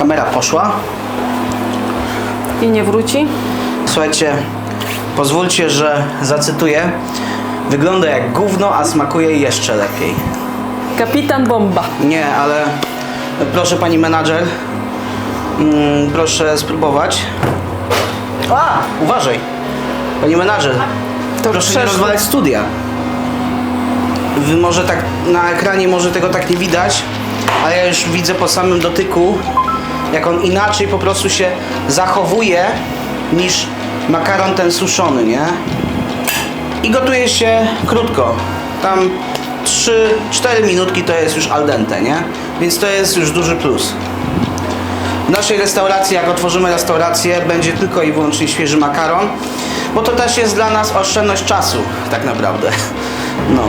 Kamera poszła. I nie wróci? Słuchajcie, pozwólcie, że zacytuję. Wygląda jak gówno, a smakuje jeszcze lepiej. Kapitan Bomba. Nie, ale proszę pani menadżer, mm, proszę spróbować. A, uważaj. Pani menadżer, To proszę nie przeszło. rozwalać studia. Wy może tak na ekranie może tego tak nie widać, ale ja już widzę po samym dotyku, jak on inaczej po prostu się zachowuje niż makaron ten suszony, nie? I gotuje się krótko. Tam 3-4 minutki to jest już al dente, nie? Więc to jest już duży plus. W naszej restauracji, jak otworzymy restaurację, będzie tylko i wyłącznie świeży makaron, bo to też jest dla nas oszczędność czasu, tak naprawdę. No.